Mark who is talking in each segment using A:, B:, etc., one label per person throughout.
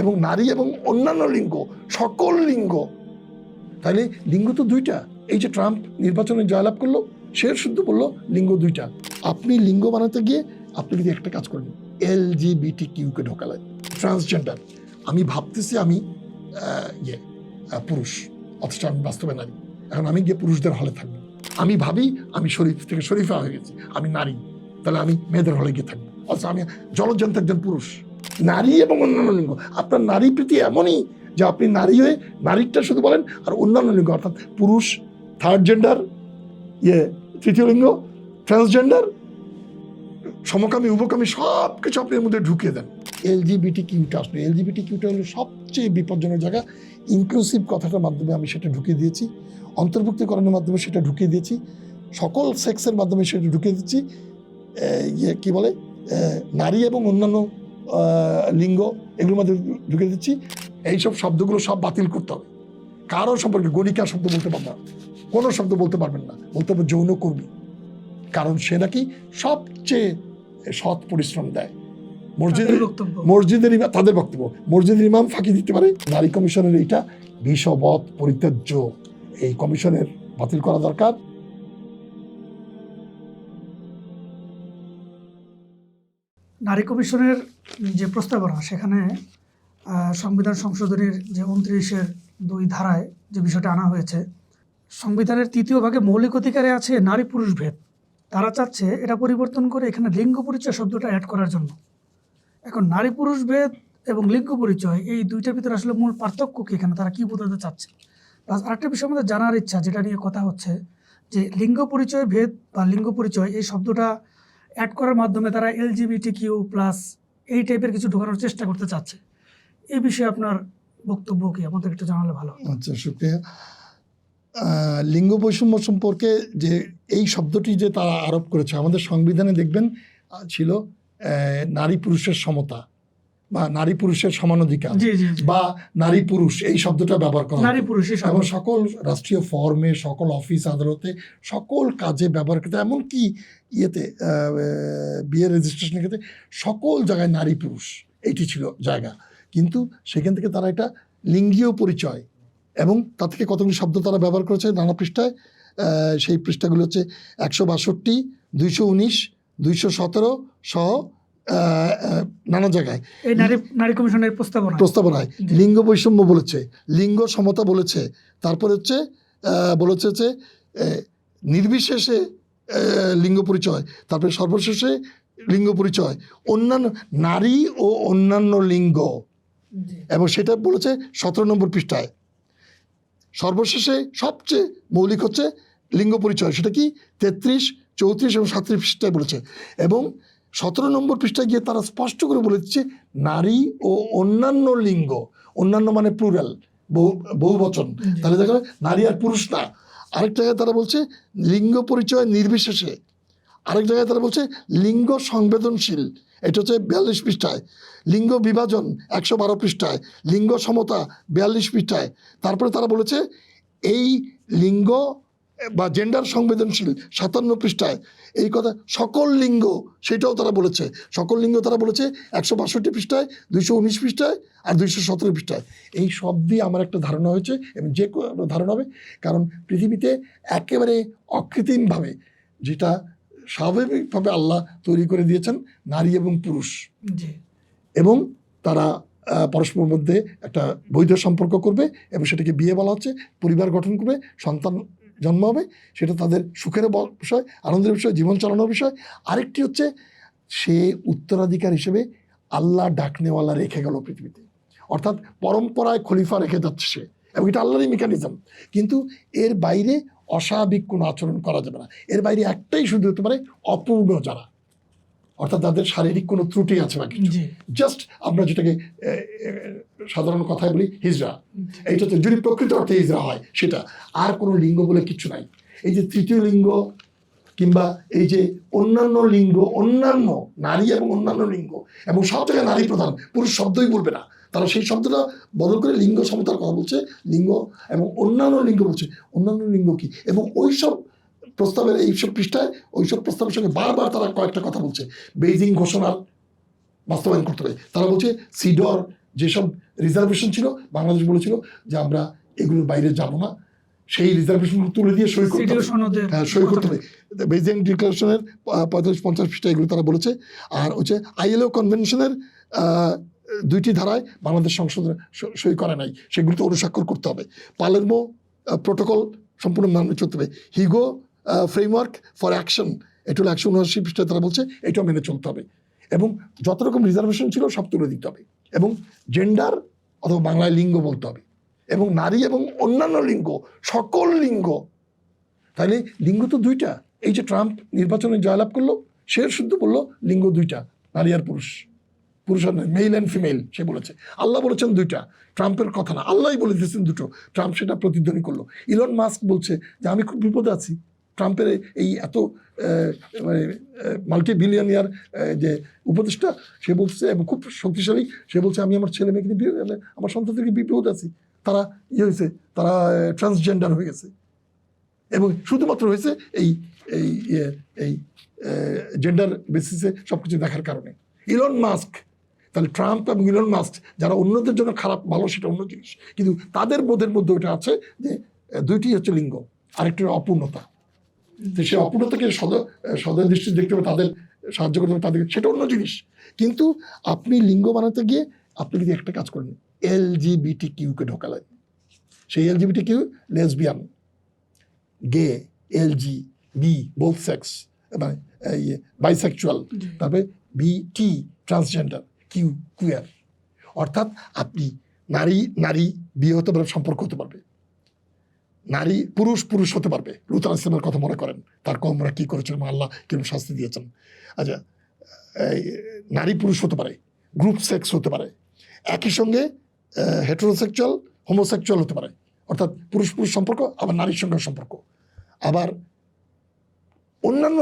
A: এবং নারী এবং অন্যান্য লিঙ্গ, সকল লিঙ্গ। তাহলে লিঙ্গ তো দুইটা। এই যে ট্রাম্প নির্বাচনে জয়লাভ করল, সে শুদ্ধ বলল লিঙ্গ দুইটা। আপনি লিঙ্গ বানাতে গিয়ে আপনি যদি একটা কাজ করেন এল জি বিটি কিউকে ঢোকালেন ট্রান্সজেন্ডার আমি ভাবতেছি আমি ইয়ে পুরুষ, অথচ আমি বাস্তবে নারী। এখন আমি গিয়ে পুরুষদের হলে থাকব। আমি ভাবি আমি শরীফ থেকে শরীফা হয়ে গেছি, আমি নারী। তাহলে আমি মেয়েদের হলে গিয়ে থাকব। অথচ আমি জলজন্ত একজন পুরুষ। নারী এবং অন্যান্য লিঙ্গ। আপনার নারী প্রীতি এমনই যে আপনি নারী হয়ে নারীটা শুধু বলেন আর অন্যান্য লিঙ্গ, অর্থাৎ পুরুষ থার্ড জেন্ডার ইয়ে তৃতীয় লিঙ্গ ট্রান্সজেন্ডার সমকামী, উপকামী সব কিছু আপনি এর মধ্যে ঢুকিয়ে দেন। এলজিবিটি কিউটা আসলে এলজিবিটি কিউটা হলো সবচেয়ে বিপজ্জনক জায়গা। ইনক্লুসিভ কথাটার মাধ্যমে আমি সেটা ঢুকিয়ে দিয়েছি। অন্তর্ভুক্তিকরণের মাধ্যমে সেটা ঢুকিয়ে দিয়েছি। সকল সেক্সের মাধ্যমে সেটা ঢুকিয়ে দিচ্ছি। ইয়ে কী বলে? নারী এবং অন্যান্য লিঙ্গ এগুলোর মধ্যে ঢুকিয়ে দিচ্ছি। এইসব শব্দগুলো সব বাতিল করতে হবে। কারও সম্পর্কে গণিকা শব্দ বলতে পারবে না। কোনো শব্দ বলতে পারবেন না। বলতে হবে যৌন কর্মী। কারণ সে নাকি সবচেয়ে সৎ পরিশ্রম দেয়। মসজিদের মসজিদের ইমাম তাদের বক্তব্য। মসজিদের ইমাম ফাঁকি দিতে পারে। নারী কমিশনের এইটা বিষবৎ পরিত্যাজ্য। এই কমিশনের বাতিল করা দরকার।
B: নারী কমিশনের যে প্রস্তাবনা, সেখানে সংবিধান সংশোধনের যে উনত্রিশের দুই ধারায় যে বিষয়টা আনা হয়েছে, সংবিধানের তৃতীয় ভাগে মৌলিক অধিকারে আছে নারী পুরুষ ভেদ। তারা চাচ্ছে এটা পরিবর্তন করে এখানে লিঙ্গ পরিচয় শব্দটা অ্যাড করার জন্য। এখন নারী পুরুষ ভেদ এবং লিঙ্গ পরিচয়, এই দুইটার ভিতরে আসলে মূল পার্থক্য কি? এখানে তারা কি বোঝাতে চাচ্ছে? প্লাস আরেকটা বিষয় আমাদের জানার ইচ্ছা, যেটা নিয়ে কথা হচ্ছে, যে লিঙ্গ পরিচয় ভেদ বা লিঙ্গ পরিচয়, এই শব্দটা অ্যাড করার মাধ্যমে তারা এলজিবিটি কিউ প্লাস এই টাইপের কিছু ঢোকানোর চেষ্টা করতে চাচ্ছে। এই বিষয়ে আপনার বক্তব্য কি? আমাদের একটু জানালে ভালো।
A: আচ্ছা শুক্রিয়া লিঙ্গ বৈষম্য সম্পর্কে যে এই শব্দটি যে তারা আরোপ করেছে, আমাদের সংবিধানে দেখবেন ছিল নারী পুরুষের সমতা। বা নারী পুরুষের
B: জি জি।
A: বা নারী পুরুষ এই শব্দটা ব্যবহার করা
B: নারী। পুরুষ
A: এবং সকল রাষ্ট্রীয় ফর্মে সকল অফিস আদালতে সকল কাজে ব্যবহার করতে এমনকি ইয়েতে বিয়ের রেজিস্ট্রেশনের ক্ষেত্রে সকল জায়গায় নারী পুরুষ এটি ছিল জায়গা কিন্তু সেখান থেকে তারা এটা লিঙ্গীয় পরিচয় এবং তা থেকে কতগুলি শব্দ তারা ব্যবহার করেছে নানা পৃষ্ঠায় সেই পৃষ্ঠাগুলো হচ্ছে একশো বাষট্টি দুইশো উনিশ দুইশো সতেরো সহ নানা জায়গায়।
B: এই নারী নারী কমিশনের প্রস্তাবনা
A: প্রস্তাবনায়। লিঙ্গ বৈষম্য বলেছে। লিঙ্গ সমতা বলেছে। তারপরে হচ্ছে বলেছে যে নির্বিশেষে লিঙ্গ পরিচয়। তারপরে সর্বশেষে লিঙ্গ পরিচয়। অন্যান্য নারী ও অন্যান্য লিঙ্গ। এবং সেটা বলেছে সতেরো নম্বর পৃষ্ঠায়। সর্বশেষে সবচেয়ে মৌলিক হচ্ছে লিঙ্গ পরিচয়। সেটা কি? তেত্রিশ চৌত্রিশ এবং সাঁত্রিশ পৃষ্ঠায় বলেছে। এবং সতেরো নম্বর পৃষ্ঠায় গিয়ে তারা স্পষ্ট করে বলেছে নারী ও অন্যান্য লিঙ্গ অন্যান্য মানে প্লুরাল বহু বহু বচন তাহলে দেখা নারী আর পুরুষ না। আরেক জায়গায় তারা বলছে লিঙ্গ পরিচয় নির্বিশেষে। আরেক জায়গায় তারা বলছে লিঙ্গ সংবেদনশীল। এটা হচ্ছে বিয়াল্লিশ পৃষ্ঠায়। লিঙ্গ বিভাজন একশো বারো পৃষ্ঠায়। লিঙ্গ সমতা বিয়াল্লিশ পৃষ্ঠায়। তারপরে তারা বলেছে এই লিঙ্গ বা জেন্ডার সংবেদনশীল সাতান্ন পৃষ্ঠায় এই কথা সকল লিঙ্গ সেটাও তারা বলেছে। সকল লিঙ্গ তারা বলেছে একশো বাষট্টি পৃষ্ঠায় দুইশো উনিশ পৃষ্ঠায় আর দুইশো সতেরো পৃষ্ঠায়। এই সব দিয়ে আমার একটা ধারণা হয়েছে এবং যে কোনো ধারণা হবে কারণ পৃথিবীতে একেবারে অকৃত্রিমভাবে যেটা স্বাভাবিকভাবে আল্লাহ তৈরি করে দিয়েছেন নারী এবং পুরুষ। এবং তারা পরস্পরের মধ্যে একটা বৈধ সম্পর্ক করবে এবং সেটাকে বিয়ে বলা হচ্ছে পরিবার গঠন করবে সন্তান জন্ম হবে, সেটা তাদের সুখের বিষয়, আনন্দের বিষয়, জীবন চালানোর বিষয়। আরেকটি হচ্ছে, সে উত্তরাধিকার হিসেবে আল্লাহ ডাকনেওয়ালা রেখে গেল পৃথিবীতে। অর্থাৎ পরম্পরায় খলিফা রেখে যাচ্ছে সে। এবং এটা আল্লাহরই মেকানিজম কিন্তু এর বাইরে অস্বাভাবিক কোনো আচরণ করা যাবে না। এর বাইরে একটাই শুধু হতে পারে অপূর্ণ যারা। অর্থাৎ তাদের শারীরিক কোনো ত্রুটি আছে বা কিছু। জাস্ট আমরা যেটাকে সাধারণ কথায় বলি হিজড়া এইটা হচ্ছে যদি প্রকৃত অর্থে হিজড়া হয় সেটা। আর কোনো লিঙ্গ বলে কিছু নাই। এই যে তৃতীয় লিঙ্গ কিংবা এই যে অন্যান্য লিঙ্গ অন্যান্য নারী এবং অন্যান্য লিঙ্গ এবং সব জায়গায় নারী প্রধান পুরুষ শব্দই বলবে না। তারা সেই শব্দটা বদল করে লিঙ্গ সমতার কথা বলছে লিঙ্গ এবং অন্যান্য লিঙ্গ বলছে। অন্যান্য লিঙ্গ কি? এবং ওইসব প্রস্তাবের এইসব পৃষ্ঠায় ওইসব প্রস্তাবের সঙ্গে বারবার তারা কয়েকটা কথা বলছে। বেইজিং ঘোষণার বাস্তবায়ন করতে হবে। তারা বলছে সিডর যেসব রিজার্ভেশন ছিল বাংলাদেশ বলেছিল যে আমরা এগুলোর বাইরে যাব না। সেই রিজার্ভেশনগুলো তুলে দিয়ে সই করতে হবে। হ্যাঁ সই করতে হবে। বেজিং ডিক্লারেশনের পঁয়তাল্লিশ পঞ্চাশ পৃষ্ঠা এগুলো তারা বলেছে। আর হচ্ছে আইএলও কনভেনশনের দুইটি ধারায় বাংলাদেশ সংসদে সই করে নাই। সেগুলোতে অনুস্বাক্ষর করতে হবে। পালেরমো প্রোটোকল সম্পূর্ণ মান্য চলতে হবে। হিগো ফ্রেমওয়ার্ক ফর অ্যাকশন এটা হলো একশো উনআশি পৃষ্ঠায় তারা বলছে, এটাও মেনে চলতে হবে। এবং যত রকম রিজার্ভেশন ছিল, সব তুলে দিতে হবে। এবং জেন্ডার অথবা বাংলায় লিঙ্গ বলতে হবে। এবং নারী এবং অন্যান্য লিঙ্গ, সকল লিঙ্গ। তাহলে লিঙ্গ তো দুইটা। এই যে ট্রাম্প নির্বাচনে জয়লাভ করল, সে শুদ্ধ বলল, লিঙ্গ দুইটা, নারী আর পুরুষ। পুরুষ আর মেল অ্যান্ড ফিমেল সে বলেছে। আল্লাহ বলেছেন দুইটা। ট্রাম্পের কথা না, আল্লাহই বলে দিয়েছেন দুটো। ট্রাম্প সেটা প্রতিধ্বনি করল। ইলন মাস্ক বলছে যে, আমি খুব বিপদে আছি। ট্রাম্পের এই এত মানে মাল্টি বিলিয়নিয়ার যে উপদেষ্টা, সে বলছে, এবং খুব শক্তিশালী, সে বলছে, আমি আমার ছেলে মেয়েকে নিয়ে মানে আমার সন্তানদেরকে বিপদ আছি। তারা ইয়ে হয়েছে, তারা ট্রান্সজেন্ডার হয়ে গেছে। এবং শুধুমাত্র হয়েছে এই এই এই জেন্ডার বেসিসে সব কিছু দেখার কারণে। ইলন মাস্ক তাহলে ট্রাম্প এবং ইলন মাস্ক যারা অন্যদের জন্য খারাপ, ভালো, সেটা অন্য জিনিস। কিন্তু তাদের বোধের মধ্যে ওটা আছে যে দুইটি হচ্ছে লিঙ্গ, আরেকটি অপূর্ণতা। সেই অপূর্ণতাকে সদ সদয় দৃষ্টি দেখতে হবে তাদের সাহায্য করতে হবে তাদেরকে সেটা অন্য জিনিস। কিন্তু আপনি লিঙ্গ বানাতে গিয়ে আপনি যদি একটা কাজ করেন এল জিবিটি কিউকে ঢোকালেন সেই L GBT Q lesbian gay L G B both sex মানে বাইসেক্সুয়াল
B: জি।
A: তারপরে B T transgender Q queer অর্থাৎ আপনি নারী নারী বিয়ে হতে পারবে সম্পর্ক হতে পারবে। নারী পুরুষ পুরুষ হতে পারবে। লুতার ইসলামের কথা মনে করেন। তার কমরা কি করেছেন আল্লাহ কীরকম শাস্তি দিয়েছেন? আচ্ছা এই, নারী পুরুষ হতে পারে গ্রুপ সেক্স হতে পারে। একই সঙ্গে হেটারোসেক্সুয়াল হোমোসেক্সুয়াল হতে পারে। অর্থাৎ পুরুষ পুরুষ সম্পর্ক আবার নারীর সঙ্গে সম্পর্ক। আবার অন্যান্য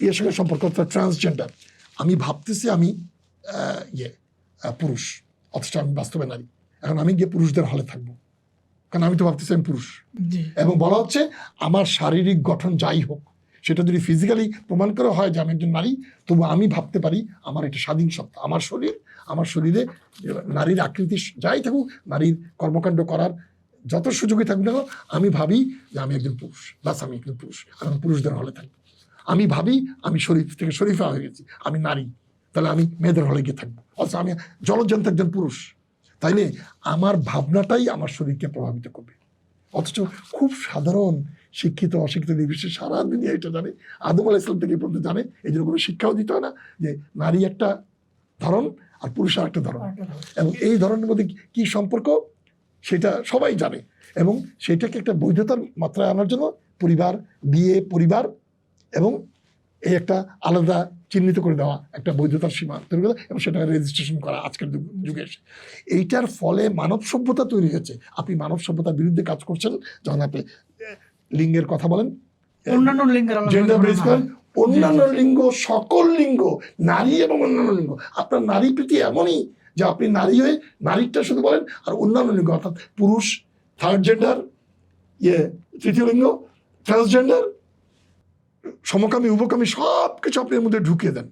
A: ইয়ের সঙ্গে সম্পর্ক অর্থাৎ ট্রান্সজেন্ডার আমি ভাবতেছি আমি ইয়ে পুরুষ অথচ আমি বাস্তবে নারী। এখন আমি গিয়ে পুরুষদের হলে থাকব। কারণ আমি তো ভাবতেছি আমি পুরুষ।
B: জি।
A: এবং বলা হচ্ছে আমার শারীরিক গঠন যাই হোক সেটা যদি ফিজিক্যালি প্রমাণ করা হয় যে আমি একজন নারী তবু আমি ভাবতে পারি আমার একটা স্বাধীন সত্তা। আমার শরীর আমার শরীরে নারীর আকৃতি যাই থাকুক নারীর কর্মকাণ্ড করার যত সুযোগই থাকুক না আমি ভাবি যে আমি একজন পুরুষ বাস আমি একজন পুরুষ আর আমি পুরুষদের হলে থাকব। আমি ভাবি আমি শরীফ থেকে শরীফা হয়ে গেছি আমি নারী তাহলে আমি মেয়েদের হলে গিয়ে থাকব। অথচ আমি জলজন্ত একজন পুরুষ। তাইলে আমার ভাবনাটাই আমার শরীরকে প্রভাবিত করবে। অথচ খুব সাধারণ শিক্ষিত অশিক্ষিত নির্বিশেষে সারা দুনিয়া এটা জানে। আদম আলাহ ইসলাম থেকে পর্যন্ত জানে। এই জন্য কোনো শিক্ষাও দিতে হয় না যে নারী একটা ধরন আর পুরুষ আর একটা ধরন। এবং এই ধরনের মধ্যে কি- কি সম্পর্ক? সেটা সবাই জানে। এবং সেটাকে একটা বৈধতার মাত্রায় আনার জন্য পরিবার বিয়ে পরিবার এবং এই একটা আলাদা চিহ্নিত করে দেওয়া একটা বৈধতার সীমা তৈরি করা এবং সেটা রেজিস্ট্রেশন করা আজকের যুগ- এসে। এইটার ফলে মানব সভ্যতা তৈরি হয়েছে। আপনি মানব সভ্যতার বিরুদ্ধে কাজ করছেন যখন আপনি লিঙ্গের কথা বলেন
B: অন্যান্য লিঙ্গের
A: অন্যান্য লিঙ্গ সকল লিঙ্গ নারী এবং অন্যান্য লিঙ্গ আপনার নারী প্রীতি এমনই যে আপনি নারী হয়ে নারীটা শুধু বলেন আর অন্যান্য লিঙ্গ অর্থাৎ পুরুষ থার্ড জেন্ডার ইয়ে তৃতীয় লিঙ্গ ট্রান্সজেন্ডার সমকামী, উপকামী সব কিছু আপনি এর মধ্যে ঢুকিয়ে দেন।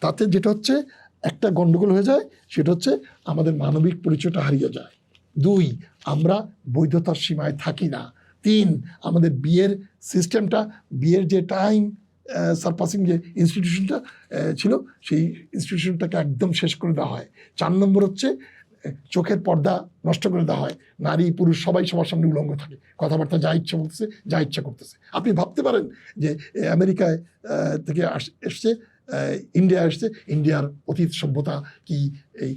A: তাতে যেটা হচ্ছে, একটা গন্ডগোল হয়ে যায়, সেটা হচ্ছে আমাদের মানবিক পরিচয়টা হারিয়ে যায়। দুই, আমরা বৈধতার সীমায় থাকি না। তিন, আমাদের বিয়ের সিস্টেমটা, বিয়ের যে টাইম সারপাসিং যে ইনস্টিটিউশনটা ছিল, সেই ইনস্টিটিউশনটাকে একদম শেষ করে দেওয়া হয়। চার নম্বর হচ্ছে চোখের পর্দা নষ্ট করে দেওয়া হয়। নারী, পুরুষ সবাই সবার সামনে উলঙ্গ থাকে। কথাবার্তা যা ইচ্ছা বলতেছে, যা ইচ্ছা করতেছে। আপনি ভাবতে পারেন যে আমেরিকায় থেকে আস- এসছে ইন্ডিয়া এসছে, ইন্ডিয়ার অতীত সভ্যতা কি এই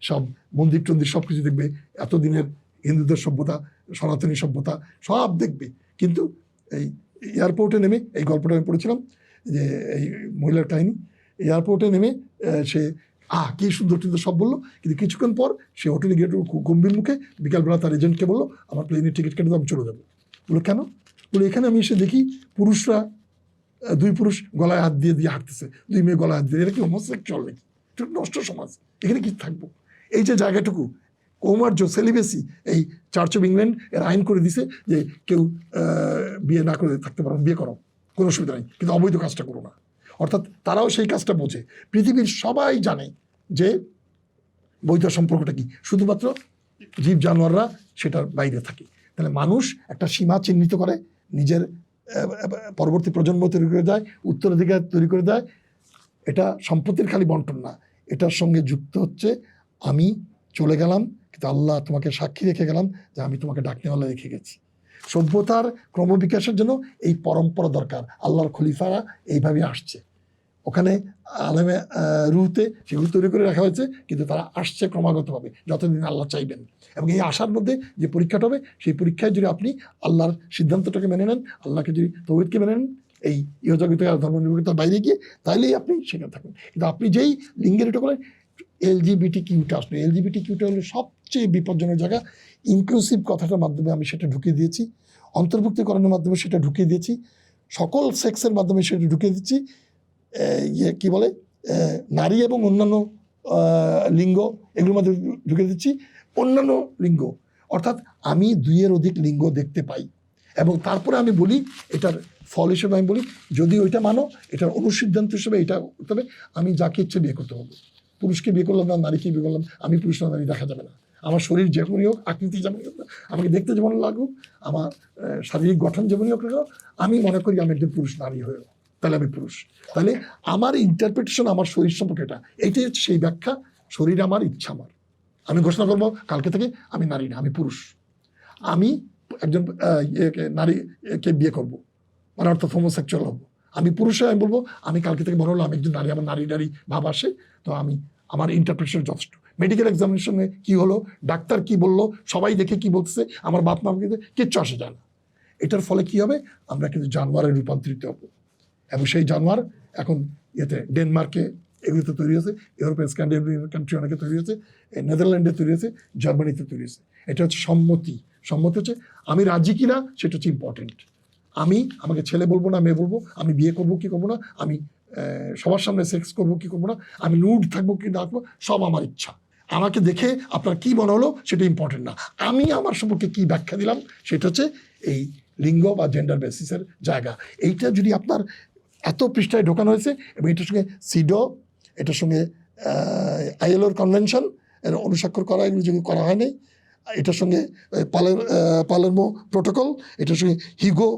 A: সব মন্দির টন্দির সব কিছু দেখবে, এতদিনের হিন্দুদের সভ্যতা, সনাতনী সভ্যতা সব দেখবে। কিন্তু এই এয়ারপোর্টে নেমে, এই গল্পটা আমি পড়েছিলাম যে, এই মহিলার কাহিনী, এয়ারপোর্টে নেমে সে আহ, কি সুন্দর টুন্দর সব বলল। কিন্তু কিছুক্ষণ পর সে হোটেলে গিয়ে গম্ভীর মুখে বিকালবেলা তার এজেন্টকে বলল, আমার প্লেনের টিকিট কেটে আমি চলে যাব। বলল, কেন? বলে এখানে আমি এসে দেখি পুরুষরা দুই পুরুষ গলায় হাত দিয়ে দিয়ে হাঁটতেছে। দুই মেয়ে গলায় হাত দিয়ে। এরা কি হোমোসেক্সুয়াল নাকি? এটা নষ্ট সমাজ। এখানে কি থাকব? এই যে জায়গাটুকু কৌমার্য সেলিবেসি এই চার্চ অফ ইংল্যান্ড এর আইন করে দিছে যে কেউ বিয়ে না করে থাকতে পারো, বিয়ে করো। কোনো অসুবিধা নেই। কিন্তু অবৈধ কাজটা করো না। অর্থাৎ তারাও সেই কাজটা বোঝে। পৃথিবীর সবাই জানে যে বৈধ সম্পর্কটা কি। শুধুমাত্র জীব জানোয়াররা সেটার বাইরে থাকে। তাহলে মানুষ একটা সীমা চিহ্নিত করে, নিজের পরবর্তী প্রজন্ম তৈরি করে দেয়, উত্তরাধিকার তৈরি করে দেয়। এটা সম্পত্তির খালি বন্টন না। এটার সঙ্গে যুক্ত হচ্ছে, আমি চলে গেলাম, কিন্তু আল্লাহ তোমাকে সাক্ষী রেখে গেলাম যে আমি তোমাকে ডাকনেওয়ালা রেখে গেছি। সভ্যতার ক্রমবিকাশের জন্য এই পরম্পরা দরকার। আল্লাহর খলিফারা এইভাবে আসছে। ওখানে আলেমে রুহুতে সেগুলো তৈরি করে রাখা হয়েছে, কিন্তু তারা আসছে ক্রমাগতভাবে, যতদিন আল্লাহ চাইবেন। এবং এই আশার মধ্যে যে পরীক্ষাটা হবে, সেই পরীক্ষায় যদি আপনি আল্লাহর সিদ্ধান্তটাকে মেনে নেন, আল্লাহকে যদি তৌহিদকে মেনে নেন, এই ইহজগতে আর ধর্ম নির্ভরতার বাইরে গিয়ে, তাইলেই আপনি সেখানে থাকবেন। কিন্তু আপনি যেই লিঙ্গের এটা করেন এলজিবিটি কিউটা আসবে এলজিবিটি কিউটা হলো সবচেয়ে বিপজ্জনক জায়গা। ইনক্লুসিভ কথাটার মাধ্যমে আমি সেটা ঢুকিয়ে দিয়েছি। অন্তর্ভুক্তিকরণের মাধ্যমে সেটা ঢুকিয়ে দিয়েছি। সকল সেক্সের মাধ্যমে সেটা ঢুকিয়ে দিচ্ছি ইয়ে কী বলে? নারী এবং অন্যান্য লিঙ্গ এগুলোর মধ্যে ঢুকে দিচ্ছি। অন্যান্য লিঙ্গ। অর্থাৎ আমি দুইয়ের অধিক লিঙ্গ দেখতে পাই। এবং তারপরে আমি বলি, এটার ফল হিসেবে আমি বলি, যদি ওইটা মানো, এটার অনুসিদ্ধান্ত হিসেবে এটা করতে হবে। আমি যাকে ইচ্ছে বিয়ে করতে হবে পুরুষকে বিয়ে করলাম না, নারীকে বিয়ে করলাম, আমি পুরুষ না, নারী দেখা যাবে না। আমার শরীর যেমনই হোক, আকৃতি যেমনই হোক, আমাকে দেখতে যেমন লাগুক, আমার শারীরিক গঠন যেমনই হোক না আমি মনে করি আমি একজন পুরুষ নারী হয়ে তাহলে আমি পুরুষ। তাহলে আমার ইন্টারপ্রিটেশন আমার শরীর সম্পর্কে এটা এইটাই হচ্ছে সেই ব্যাখ্যা, শরীর আমার, ইচ্ছা আমার। আমি ঘোষণা করব, কালকে থেকে আমি নারী না, আমি পুরুষ। আমি একজন নারীকে বিয়ে করব মানে অর্থাৎ হোমোসেক্সুয়াল হব। আমি পুরুষ আমি বলব, আমি কালকে থেকে মনে হলো আমি একজন নারী, আমার নারী নারী ভাব আসে, তো আমি, আমার ইন্টারপ্রিটেশন যথেষ্ট। মেডিকেল এক্সামিনেশনে কি হলো, ডাক্তার কি বলল, সবাই দেখে কি বলছে আমার বাপ মা কিন্তু কিচ্ছু আসে যায় না। এটার ফলে কি হবে, আমরা কিন্তু জানোয়ারে রূপান্তরিত হব। এবং সেই জানোয়ার এখন ইয়েতে, ডেনমার্কে এগুলোতে তৈরি হয়েছে ইউরোপের স্ক্যান্ডিনেভিয়ান কান্ট্রি অনেকে তৈরি হয়েছে নেদারল্যান্ডে তৈরি হয়েছে, জার্মানিতে তৈরি হয়েছে। এটা হচ্ছে সম্মতি। সম্মতি হচ্ছে, আমি রাজি কিনা, সেটা হচ্ছে ইম্পর্টেন্ট আমি, আমাকে ছেলে বলব না, মেয়ে বলব, আমি বিয়ে করব, কি করব না, আমি সবার সামনে সেক্স করব, কি করব না, আমি নুড থাকব, কি না থাকব সব আমার ইচ্ছা। আমাকে দেখে আপনার কি মনে হলো সেটা ইম্পর্টেন্ট না। আমি আমার সম্পর্কে কি ব্যাখ্যা দিলাম সেটা হচ্ছে এই লিঙ্গ বা জেন্ডার বেসিসের জায়গা। এইটা যদি আপনার এত পৃষ্ঠায় ঢোকানো হয়েছে এবং এটার সঙ্গে সিডো, এটার সঙ্গে আইএলওর কনভেনশন এর অনুস্বাক্ষর করা, এগুলো যেগুলো করা হয়নি এটার সঙ্গে পালের পালেরমো প্রোটোকল এটার সঙ্গে হিগো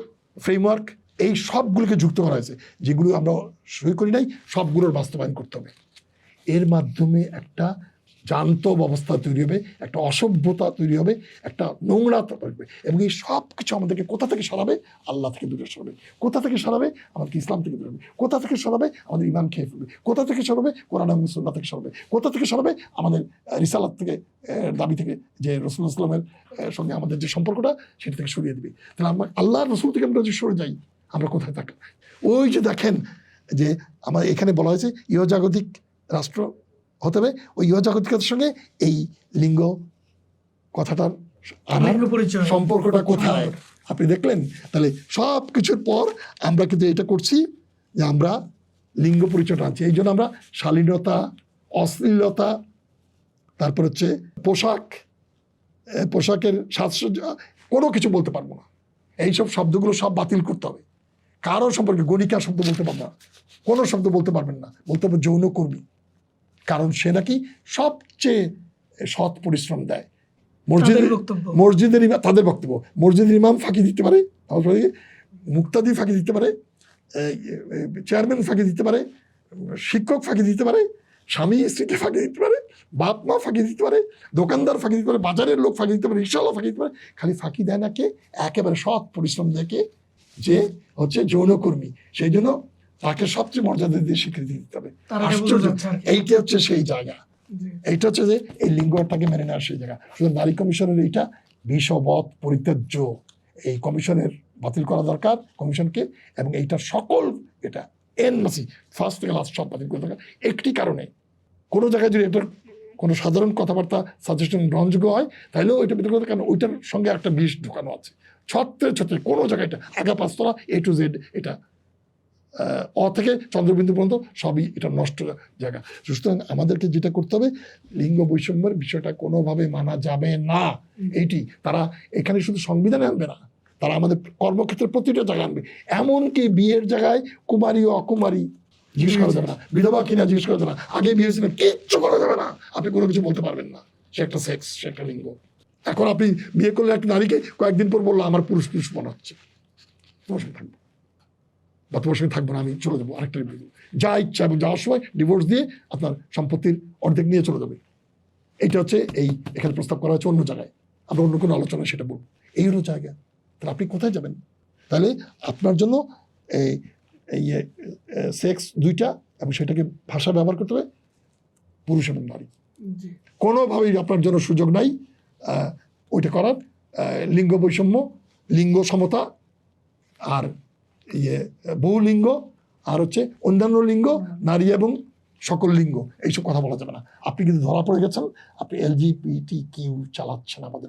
A: ফ্রেমওয়ার্ক এই সবগুলোকে যুক্ত করা হয়েছে। যেগুলো আমরা সই করি নাই, সবগুলোর বাস্তবায়ন করতে হবে। এর মাধ্যমে একটা জান্তব অবস্থা তৈরি হবে, একটা অসভ্যতা তৈরি হবে, একটা নোংরা থাকবে এবং এই সব কিছু আমাদেরকে কোথা থেকে সরাবে? আল্লাহ থেকে দূরে সরাবে। কোথা থেকে সরাবে? আমাদেরকে ইসলাম থেকে দূরে কোথা থেকে সরাবে? আমাদের ইমান খেয়ে ফেলবে। কোথা থেকে সরাবে? কোরআন সুন্নাহ থেকে সরাবে। কোথা থেকে সরাবে? আমাদের রিসালাত থেকে দাবি থেকে যে রসুল ইসলামের সঙ্গে আমাদের যে সম্পর্কটা, সেটা থেকে সরিয়ে দিবে। তাহলে আমরা আল্লাহ রসুল থেকে আমরা যদি সরে যাই, আমরা কোথায় থাকব ওই যে দেখেন যে আমার এখানে বলা হয়েছে ইহজাগতিক রাষ্ট্র হতে হবে। ওই ইহজাগতিকতার সঙ্গে এই লিঙ্গ কথাটার সম্পর্কটা কোথায়? আপনি দেখলেন? তাহলে সব কিছুর পর আমরা কিন্তু এটা করছি যে আমরা লিঙ্গ পরিচয়টা আনছি। এই জন্য আমরা শালীনতা অশ্লীলতা তারপর হচ্ছে পোশাক পোশাকের সাজসজ্জা কোনো কিছু বলতে পারব না। এইসব শব্দগুলো সব বাতিল করতে হবে। কারও সম্পর্কে গণিকা শব্দ বলতে পারব না। কোনো শব্দ বলতে পারবেন না। বলতে হবে যৌনকর্মী। কারণ সে নাকি সবচেয়ে সৎ পরিশ্রম দেয়। মসজিদের মসজিদের ইমাম তাদের বক্তব্য। মসজিদের ইমাম ফাঁকি দিতে পারে মুক্তাদি ফাঁকি দিতে পারে চেয়ারম্যান ফাঁকি দিতে পারে শিক্ষক ফাঁকি দিতে পারে স্বামী স্ত্রীকে ফাঁকি দিতে পারে বাপ মা ফাঁকি দিতে পারে দোকানদার ফাঁকি দিতে পারে বাজারের লোক ফাঁকি দিতে পারে রিক্সাওয়ালা ফাঁকি দিতে পারে খালি ফাঁকি দেয় না কে? একেবারে সৎ পরিশ্রম দেখে যে হচ্ছে যৌনকর্মী। সেই জন্য তাকে সবচেয়ে মর্যাদা দিয়ে স্বীকৃতি দিতে হবে। আশ্চর্য। এইটা হচ্ছে সেই জায়গা। এইটা হচ্ছে যে এই লিঙ্গটাকে মেনে নেওয়ার সেই জায়গা। শুধু নারী কমিশনের এইটা বিষবৎ পরিত্যাজ্য। এই কমিশনের বাতিল করা দরকার কমিশনকে এবং এইটা সকল এটা এন মাসি ফার্স্ট থেকে লাস্ট সব বাতিল করে দরকার। একটি কারণে কোনো জায়গায় যদি এটার কোনো সাধারণ কথাবার্তা সাজেশন গ্রহণযোগ্য হয় তাহলেও ওইটা বিতর্ক কারণ ওইটার সঙ্গে একটা বিষ ঢুকানো আছে। ছত্রে ছত্রে কোনো জায়গায় এটা আগা পাঁচতলা এ টু জেড এটা অ থেকে চন্দ্রবিন্দু পর্যন্ত সবই এটা নষ্ট জায়গা। সুতরাং আমাদেরকে যেটা করতে হবে, লিঙ্গ বৈষম্যের বিষয়টা কোনোভাবে মানা যাবে না। এইটি তারা এখানে শুধু সংবিধানে আনবে না, তারা আমাদের কর্মক্ষেত্রের প্রতিটা জায়গায় আনবে। এমনকি বিয়ের জায়গায় কুমারী ও অকুমারী জিজ্ঞেস করা যাবে না, বিধবা কিনা জিজ্ঞেস করা যাবে না, আগে বিয়ে হয়েছিল কিচ্ছু করা যাবে না। আপনি কোনো কিছু বলতে পারবেন না, সে একটা সেক্স, সে একটা লিঙ্গ। এখন আপনি বিয়ে করলে একটা নারীকে, কয়েকদিন পর বলল, আমার পুরুষ পুরুষ মনে হচ্ছে। সঙ্গে থাকব। বা তোমার সঙ্গে থাকব না আমি চলে যাব আরেকটা করব। যা ইচ্ছা এবং যাওয়ার সময় ডিভোর্স দিয়ে আপনার সম্পত্তির অর্ধেক নিয়ে চলে যাবে। এইটা হচ্ছে এই এখানে প্রস্তাব করা হচ্ছে অন্য জায়গায়। আমরা অন্য কোনো আলোচনা সেটা বলব। এই হলো জায়গা। তাহলে আপনি কোথায় যাবেন? তাহলে আপনার জন্য এই এই সেক্স দুইটা এবং সেটাকে ভাষা ব্যবহার করতে হবে পুরুষ এবং নারী। কোনোভাবেই আপনার জন্য সুযোগ নাই ওইটা করার লিঙ্গ বৈষম্য লিঙ্গ সমতা আর ইয়ে বহু লিঙ্গ, আর হচ্ছে অন্যান্য লিঙ্গ, নারী এবং সকল লিঙ্গ। এইসব কথা বলা যাবে না। আপনি কিন্তু ধরা পড়ে গেছেন। আপনি এলজিপিটি কিউ চালাচ্ছেন আমাদের।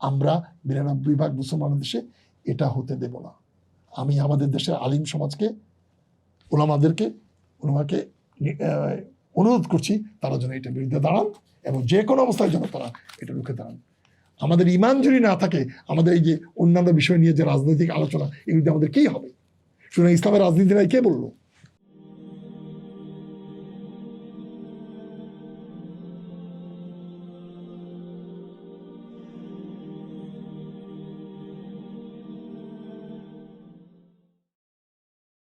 A: আমরা বিরানব্বই ভাগ মুসলমান দেশে এটা হতে দেব না। আমি আমাদের দেশের আলিম সমাজকে, ওলামাদেরকে, ওলামাকে অনুরোধ করছি, তারা যেন এটার বিরুদ্ধে দাঁড়ান এবং যে কোনো অবস্থায় যেন তারা এটা রুখে দাঁড়ান। আমাদের ইমান যদি না থাকে, আমাদের এই যে অন্যান্য বিষয় নিয়ে যে রাজনৈতিক আলোচনা, এগুলি আমাদের কী হবে? শুনে ইসলামের রাজনীতি নাই কে বলল?